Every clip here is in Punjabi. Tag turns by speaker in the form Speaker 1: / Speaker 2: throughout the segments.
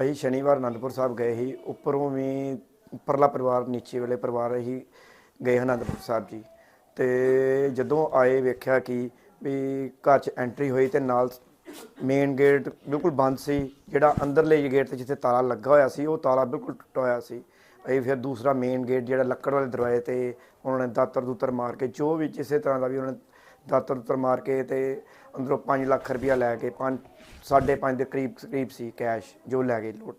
Speaker 1: ਅਸੀਂ ਸ਼ਨੀਵਾਰ ਅਨੰਦਪੁਰ ਸਾਹਿਬ ਗਏ ਸੀ। ਉੱਪਰੋਂ ਵੀ ਉੱਪਰਲਾ ਪਰਿਵਾਰ, ਨੀਚੇ ਵਾਲੇ ਪਰਿਵਾਰ ਅਸੀਂ ਗਏ ਅਨੰਦਪੁਰ ਸਾਹਿਬ ਜੀ। ਤੇ ਜਦੋਂ ਆਏ ਵੇਖਿਆ ਕਿ ਵੀ ਘਰ 'ਚ ਐਂਟਰੀ ਹੋਈ ਤੇ ਨਾਲ ਮੇਨ ਗੇਟ ਬਿਲਕੁਲ ਬੰਦ ਸੀ। ਜਿਹੜਾ ਅੰਦਰਲੇ ਗੇਟ ਤੇ ਜਿੱਥੇ ਤਾਲਾ ਲੱਗਾ ਹੋਇਆ ਸੀ, ਉਹ ਤਾਲਾ ਬਿਲਕੁਲ ਟੁੱਟਾ ਹੋਇਆ ਸੀ। ਅਸੀਂ ਫਿਰ ਦੂਸਰਾ ਮੇਨ ਗੇਟ ਜਿਹੜਾ ਲੱਕੜ ਵਾਲੇ ਦਰਵਾਜ਼ੇ ਤੇ ਉਹਨਾਂ ਨੇ ਦਾਤਰ ਦੂਤਰ ਮਾਰ ਕੇ ਜੋ ਵੀ ਕਿਸੇ ਤਰ੍ਹਾਂ ਦਾ ਵੀ ਉਹਨਾਂ ਨੇ ਦਾਤਰ ਦੂਤਰ ਮਾਰ ਕੇ ਤੇ ਅੰਦਰੋਂ 5 ਲੱਖ ਰੁਪਇਆ ਲੈ ਕੇ 5 5.5 ਦੇ ਕਰੀਬ ਕਰੀਬ ਸੀ ਕੈਸ਼ ਜੋ ਲੈ ਗਏ ਲੁੱਟ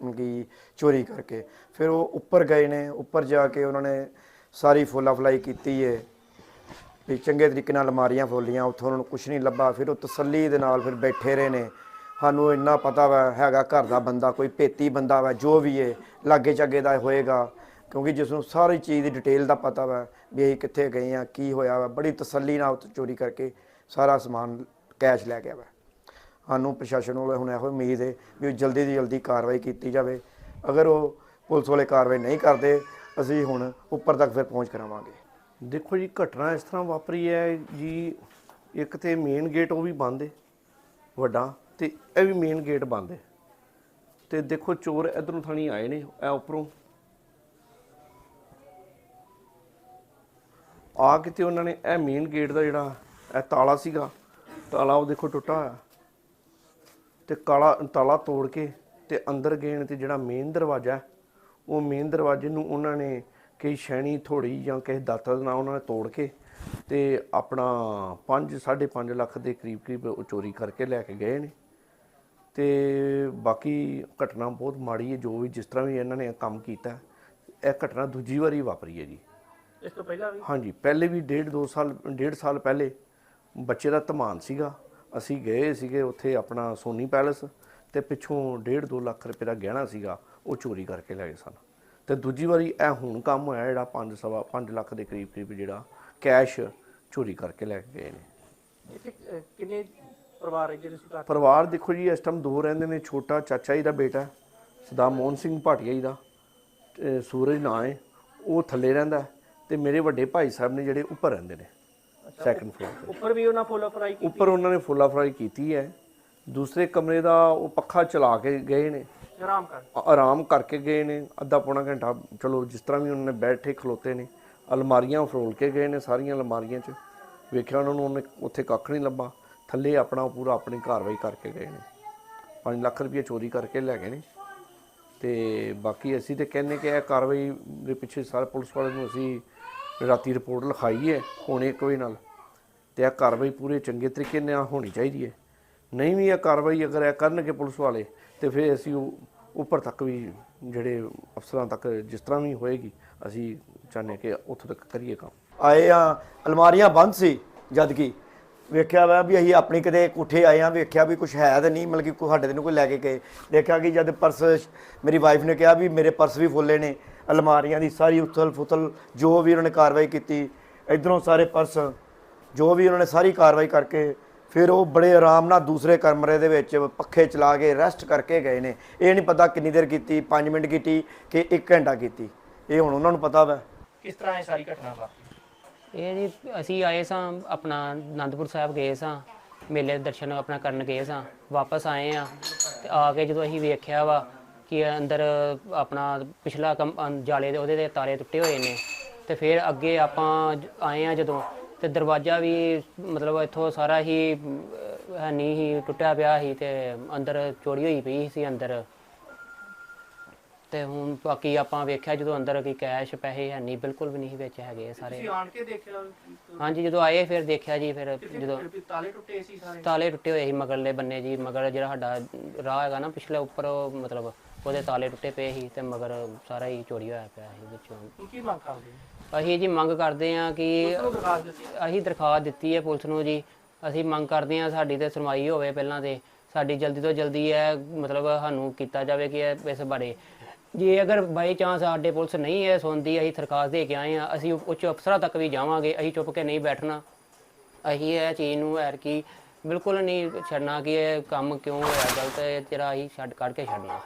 Speaker 1: ਕਿ ਚੋਰੀ ਕਰਕੇ। ਫਿਰ ਉਹ ਉੱਪਰ ਗਏ ਨੇ, ਉੱਪਰ ਜਾ ਕੇ ਉਹਨਾਂ ਨੇ ਸਾਰੀ ਫੋਲਾ ਫਲਾਈ ਕੀਤੀ ਹੈ ਵੀ ਚੰਗੇ ਤਰੀਕੇ ਨਾਲ ਅਲਮਾਰੀਆਂ ਫੋਲੀਆਂ, ਉੱਥੋਂ ਉਹਨਾਂ ਨੂੰ ਕੁਝ ਨਹੀਂ ਲੱਭਾ। ਫਿਰ ਉਹ ਤਸੱਲੀ ਦੇ ਨਾਲ ਫਿਰ ਬੈਠੇ ਰਹੇ ਨੇ। ਸਾਨੂੰ ਇੰਨਾ ਪਤਾ ਵਾ, ਹੈਗਾ ਘਰ ਦਾ ਬੰਦਾ, ਕੋਈ ਪੇਤੀ ਬੰਦਾ ਵਾ, ਜੋ ਵੀ ਹੈ ਲਾਗੇ ਚਾਗੇ ਦਾ ਹੋਏਗਾ। ਕਿਉਂਕਿ ਜਿਸ ਨੂੰ ਸਾਰੀ ਚੀਜ਼ ਦੀ ਡਿਟੇਲ ਦਾ ਪਤਾ ਵਾ ਵੀ ਅਸੀਂ ਕਿੱਥੇ ਗਏ ਆ ਕੀ ਹੋਇਆ ਵਾ, ਬੜੀ ਤਸੱਲੀ ਨਾਲ ਉੱਥੇ ਚੋਰੀ ਕਰਕੇ ਸਾਰਾ ਸਮਾਨ ਕੈਸ਼ ਲੈ ਗਿਆ ਵਾ ਸਾਨੂੰ ਪ੍ਰਸ਼ਾਸਨ ਵੱਲੋਂ ਹੁਣ ਇਹੋ ਉਮੀਦ ਹੈ ਵੀ ਜਲਦੀ ਤੋਂ ਜਲਦੀ ਕਾਰਵਾਈ ਕੀਤੀ ਜਾਵੇ। ਅਗਰ ਉਹ ਪੁਲਿਸ ਵਾਲੇ ਕਾਰਵਾਈ ਨਹੀਂ ਕਰਦੇ, ਅਸੀਂ ਹੁਣ ਉੱਪਰ ਤੱਕ ਫਿਰ ਪਹੁੰਚ ਕਰਾਵਾਂਗੇ।
Speaker 2: ਦੇਖੋ ਜੀ, ਘਟਨਾ ਇਸ ਤਰ੍ਹਾਂ ਵਾਪਰੀ ਹੈ ਜੀ, ਇੱਕ ਤੇ ਮੇਨ ਗੇਟ ਉਹ ਵੀ ਬੰਦ ਹੈ, ਵੱਡਾ, ਤੇ ਇਹ ਵੀ ਮੇਨ ਗੇਟ ਬੰਦ ਹੈ। ਤੇ ਦੇਖੋ ਚੋਰ ਇਧਰੋਂ ਥਾਣੀ ਆਏ ਨੇ, ਇਹ ਉੱਪਰੋਂ। ਆ ਕਿਤੇ ਉਹਨਾਂ ਨੇ, ਇਹ ਮੇਨ ਗੇਟ ਦਾ ਜਿਹੜਾ ਇਹ ਤਾਲਾ ਸੀਗਾ, ਤਾਲਾ ਉਹ ਦੇਖੋ ਟੁੱਟਾ ਹੋਇਆ। ਤੇ ਕਾਲਾ ਤਾਲਾ ਤੋੜ ਕੇ ਤੇ ਅੰਦਰ ਗਏ ਨੇ ਤੇ ਜਿਹੜਾ ਮੇਨ ਦਰਵਾਜ਼ਾ ਉਹ ਮੇਨ ਦਰਵਾਜ਼ੇ ਨੂੰ ਉਹਨਾਂ ਨੇ ਕਈ ਸ਼ੈਣੀ ਥੋੜੀ ਜਾਂ ਕਿਸੇ ਦਾਤਰ ਨਾਲ ਉਹਨਾਂ ਨੇ ਤੋੜ ਕੇ ਤੇ ਆਪਣਾ 5 5.5 ਲੱਖ ਦੇ ਕਰੀਬ ਕਰੀਬ ਉਹ ਚੋਰੀ ਕਰਕੇ ਲੈ ਕੇ ਗਏ ਨੇ। ਤੇ ਬਾਕੀ ਘਟਨਾ ਬਹੁਤ ਮਾੜੀ ਹੈ, ਜੋ ਵੀ ਜਿਸ ਤਰ੍ਹਾਂ ਵੀ ਇਹਨਾਂ ਨੇ ਇਹ ਕੰਮ ਕੀਤਾ, ਇਹ ਘਟਨਾ ਦੂਜੀ ਵਾਰੀ ਵਾਪਰੀ ਹੈ ਜੀ।
Speaker 3: ਇਸ ਤੋਂ ਪਹਿਲਾਂ ਵੀ।
Speaker 2: ਹਾਂਜੀ ਪਹਿਲੇ ਵੀ ਡੇਢ ਦੋ ਸਾਲ ਡੇਢ ਸਾਲ ਪਹਿਲੇ ਬੱਚੇ ਦਾ ਧਮਾਨ ਸੀਗਾ। ਅਸੀਂ ਗਏ ਸੀਗੇ ਉੱਥੇ ਆਪਣਾ ਸੋਨੀ ਪੈਲਸ ਤੇ ਪਿੱਛੋਂ ਡੇਢ ਦੋ ਲੱਖ ਰੁਪਏ ਦਾ ਗਹਿਣਾ ਸੀਗਾ ਉਹ ਚੋਰੀ ਕਰਕੇ ਲੈ ਗਏ ਸਨ। ਤੇ ਦੂਜੀ ਵਾਰੀ ਇਹ ਹੁਣ ਕੰਮ ਹੋਇਆ ਜਿਹੜਾ 5 ਸਵਾ 5 ਲੱਖ ਦੇ ਕਰੀਬ ਕਰੀਬ ਜਿਹੜਾ ਕੈਸ਼ ਚੋਰੀ ਕਰਕੇ ਲੈ ਕੇ ਗਏ ਨੇ।
Speaker 3: ਇੱਥੇ ਕਿੰਨੇ ਪਰਿਵਾਰ ਹੈ ਜਿਹੜੇ
Speaker 2: ਪਰਿਵਾਰ ਦੇਖੋ ਜੀ ਇਸ ਟਾਈਮ ਦੋ ਰਹਿੰਦੇ ਨੇ ਛੋਟਾ ਚਾਚਾ ਜੀ ਦਾ ਬੇਟਾ ਸਦਾ ਮੋਹਨ ਸਿੰਘ ਭਾਟੀਆ ਜੀ ਦਾ ਸੂਰਜ ਨਾਂ ਹੈ ਉਹ ਥੱਲੇ ਰਹਿੰਦਾ ਤੇ ਮੇਰੇ ਵੱਡੇ ਭਾਈ ਸਾਹਿਬ ਨੇ ਜਿਹੜੇ ਉੱਪਰ ਰਹਿੰਦੇ ਨੇ ਸੈਕੰਡ ਫਲੋਰ ਤੇ।
Speaker 3: ਉੱਪਰ ਵੀ ਉਹਨਾਂ ਫੋਲੋ ਫਰਾਈ ਕੀਤੀ
Speaker 2: ਉੱਪਰ ਉਹਨਾਂ ਨੇ ਫੁੱਲਾ ਫਰਾਈ ਕੀਤੀ ਹੈ। ਦੂਸਰੇ ਕਮਰੇ ਦਾ ਉਹ ਪੱਖਾ ਚਲਾ ਕੇ ਗਏ ਨੇ।
Speaker 3: ਆਰਾਮ ਕਰ।
Speaker 2: ਆ- ਆਰਾਮ ਕਰਕੇ ਗਏ ਨੇ। ਅੱਧਾ ਪੌਣਾ ਘੰਟਾ ਚਲੋ ਜਿਸ ਤਰ੍ਹਾਂ ਵੀ ਉਹਨਾਂ ਨੇ ਬੈਠੇ ਖਲੋਤੇ ਨੇ। ਅਲਮਾਰੀਆਂ ਫਰੋਲ ਕੇ ਗਏ ਨੇ ਸਾਰੀਆਂ ਅਲਮਾਰੀਆਂ 'ਚ। ਵੇਖਿਆ ਉਹਨਾਂ ਨੂੰ ਉਹਨੇ ਉੱਥੇ ਕੱਖ ਨਹੀਂ ਲੱਭਾ। ਥੱਲੇ ਆਪਣਾ ਪੂਰਾ ਆਪਣੀ ਕਾਰਵਾਈ ਕਰਕੇ ਗਏ ਨੇ। 5 ਲੱਖ ਰੁਪਏ ਚੋਰੀ ਕਰਕੇ ਲੈ ਗਏ ਨੇ। ਤੇ ਬਾਕੀ ਅਸੀਂ ਤੇ ਕਹਿੰਨੇ ਕਿ ਇਹ ਕਾਰਵਾਈ ਦੇ ਪਿੱਛੇ ਸਾਰੇ ਪੁਲਿਸ ਵਾਲਿਆਂ ਨੂੰ ਅਸੀਂ ਰਾਤੀ ਰਿਪੋਰਟ ਲਿਖਾਈ ਹੈ, ਹੋਣੇ ਇੱਕ ਵਜੇ ਨਾਲ। ਤੇ ਇਹ ਕਾਰਵਾਈ ਪੂਰੇ ਚੰਗੇ ਤਰੀਕੇ ਨਾਲ ਹੋਣੀ ਚਾਹੀਦੀ ਹੈ। ਨਹੀਂ ਵੀ ਇਹ ਕਾਰਵਾਈ ਅਗਰ ਇਹ ਕਰਨਗੇ ਪੁਲਿਸ ਵਾਲੇ, ਤੇ ਫਿਰ ਅਸੀਂ ਉਹ ਉੱਪਰ ਤੱਕ ਵੀ ਜਿਹੜੇ ਅਫਸਰਾਂ ਤੱਕ ਜਿਸ ਤਰ੍ਹਾਂ ਵੀ ਹੋਏਗੀ, ਅਸੀਂ ਚਾਹੁੰਦੇ ਕਿ ਉੱਥੋਂ ਤੱਕ ਕਰੀਏ ਕੰਮ।
Speaker 1: ਆਏ ਆ, ਅਲਮਾਰੀਆਂ ਬੰਦ ਸੀ ਜਦ ਕਿ ਵੇਖਿਆ ਵਾ ਵੀ ਅਸੀਂ ਆਪਣੀ ਕਿਤੇ ਕੋਠੇ ਆਏ ਆ ਵੇਖਿਆ ਵੀ ਕੁਝ ਹੈ ਤਾਂ ਨਹੀਂ, ਮਤਲਬ ਕਿ ਕੋਈ ਸਾਡੇ ਤੇ ਨੂੰ ਕੋਈ ਲੈ ਕੇ ਗਏ। ਦੇਖਿਆ ਕਿ ਜਦ ਪਰਸ ਮੇਰੀ ਵਾਈਫ ਨੇ ਕਿਹਾ ਵੀ ਮੇਰੇ ਪਰਸ ਵੀ ਫੁੱਲੇ ਨੇ, ਅਲਮਾਰੀਆਂ ਦੀ ਸਾਰੀ ਉਥਲ ਫੁਥਲ ਜੋ ਵੀ ਉਹਨਾਂ ਨੇ ਕਾਰਵਾਈ ਕੀਤੀ, ਇਧਰੋਂ ਸਾਰੇ ਪਰਸ ਜੋ ਵੀ ਉਹਨਾਂ ਨੇ ਸਾਰੀ ਕਾਰਵਾਈ ਕਰਕੇ ਫਿਰ ਉਹ ਬੜੇ ਆਰਾਮ ਨਾਲ ਦੂਸਰੇ ਕਮਰੇ ਦੇ ਵਿੱਚ ਪੱਖੇ ਚਲਾ ਕੇ ਰੈਸਟ ਕਰਕੇ ਗਏ ਨੇ। ਇਹ ਨਹੀਂ ਪਤਾ ਕਿੰਨੀ ਦੇਰ ਕੀਤੀ 5 ਮਿੰਟ ਕੀਤੀ ਕਿ 1 ਘੰਟਾ ਕੀਤੀ। ਇਹ ਹੁਣ ਉਹਨਾਂ ਨੂੰ ਪਤਾ ਵਾ।
Speaker 3: ਕਿਸ ਤਰ੍ਹਾਂ ਇਹ ਸਾਰੀ ਘਟਨਾ ਵਾਪਰੀ?
Speaker 4: ਇਹ ਜੀ ਅਸੀਂ ਆਏ ਸਾਂ ਆਪਣਾ ਆਨੰਦਪੁਰ ਸਾਹਿਬ ਗਏ ਸਾਂ ਮੇਲੇ ਦੇ ਦਰਸ਼ਨ ਆਪਣਾ ਕਰਨ ਗਏ ਸਾਂ ਵਾਪਸ ਆਏ ਆ ਤੇ ਆ ਕੇ ਜਦੋਂ ਅਸੀਂ ਵੇਖਿਆ ਵਾ ਕਿ ਅੰਦਰ ਆਪਣਾ ਪਿਛਲਾ ਕੰਮ ਅੰ- ਜਾਲੇ ਦੇ ਉਹਦੇ ਦੇ ਤਾਰੇ ਟੁੱਟੇ ਹੋਏ ਨੇ ਤੇ ਫਿਰ ਅੱਗੇ ਆਪਾਂ ਜ- ਆਏ ਆ ਜਦੋਂ ਤੇ ਦਰਵਾਜ਼ਾ ਵੀ ਮਤਲਬ ਇੱਥੋਂ ਸਾਰਾ ਹੀ ਅਮ, ਹੈ ਨਹੀਂ ਹੀ ਟੁੱਟਿਆ ਪਿਆ ਸੀ ਤੇ ਅੰਦਰ ਚੋਰੀ ਹੋਈ ਪਈ ਸੀ ਅੰਦਰ। ਤੇ ਹੁਣ ਬਾਕੀ ਆਪਾਂ ਵੇਖਿਆ ਜਦੋਂ ਅੰਦਰ ਕੀ ਕੈਸ਼ ਪੈਸੇ ਹੈ ਨਹੀਂ ਬਿਲਕੁਲ ਵੀ ਨਹੀਂ ਵਿੱਚ ਹੈਗੇ ਸਾਰੇ।
Speaker 3: ਤੁਸੀਂ ਆਣ ਕੇ ਦੇਖਿਆ
Speaker 4: ਹਾਂਜੀ ਜਦੋਂ ਆਏ ਫਿਰ ਦੇਖਿਆ ਜੀ ਫਿਰ ਜਦੋਂ
Speaker 3: ਤਾਲੇ ਟੁੱਟੇ ਸੀ ਸਾਰੇ?
Speaker 4: ਤਾਲੇ ਟੁੱਟੇ ਹੋਏ ਸੀ ਮਗਰਲੇ ਬੰਨੇ ਜੀ ਮਗਰ ਜਿਹੜਾ ਸਾਡਾ ਰਾਹ ਹੈਗਾ ਨਾ ਪਿਛਲੇ ਉੱਪਰ ਉਹ ਮਤਲਬ ਉਹਦੇ ਤਾਲੇ ਟੁੱਟੇ ਪਏ ਸੀ ਤੇ ਮਗਰ ਸਾਰਾ ਹੀ ਚੋਰੀ ਹੋਇਆ ਪਿਆ ਸੀ ਵਿੱਚੋਂ।
Speaker 3: ਹੁਣ ਕੀ ਮੰਗ ਕਰਦੇ ਹੋ?
Speaker 4: ਅਸੀਂ ਜੀ ਮੰਗ ਕਰਦੇ ਹਾਂ ਕਿ
Speaker 3: ਚਲੋ ਦਰਖਾਸਤ ਦਿੱਤੀ
Speaker 4: ਅਸੀਂ ਦਰਖਾਸਤ ਦਿੱਤੀ ਹੈ ਪੁਲਿਸ ਨੂੰ ਜੀ। ਅਸੀਂ ਮੰਗ ਕਰਦੇ ਹਾਂ ਸਾਡੀ ਤੇ ਸੁਣਵਾਈ ਹੋਵੇ ਪਹਿਲਾਂ ਤੇ। ਸਾਡੀ ਜਲਦੀ ਤੋਂ ਜਲਦੀ ਇਹ ਮਤਲਬ ਸਾਨੂੰ ਕੀਤਾ ਜਾਵੇ ਕਿ ਇਹ ਇਸ ਬਾਰੇ ਜੇ ਅਗਰ ਬਾਈ ਚਾਂਸ ਸਾਡੇ ਪੁਲਿਸ ਨਹੀਂ ਇਹ ਸੁਣਦੀ, ਅਸੀਂ ਦਰਖਾਸਤ ਦੇ ਕੇ ਆਏ ਆ ਅਸੀਂ ਉੱਚ ਅਫਸਰਾਂ ਤੱਕ ਵੀ ਜਾਵਾਂਗੇ, ਅਸੀਂ ਚੁੱਪ ਕੇ ਨਹੀਂ ਬੈਠਣਾ। ਅਸੀਂ ਇਹ ਚੀਜ਼ ਨੂੰ ਐਰ ਕੀ ਬਿਲਕੁਲ ਨਹੀਂ ਛੱਡਣਾ ਕਿ ਇਹ ਕੰਮ ਕਿਉਂ ਹੋਇਆ, ਗਲਤ ਹੈ ਤੇਰਾ ਅਸੀਂ ਛੱਡ ਕੱਢ ਕੇ ਛੱਡਣਾ।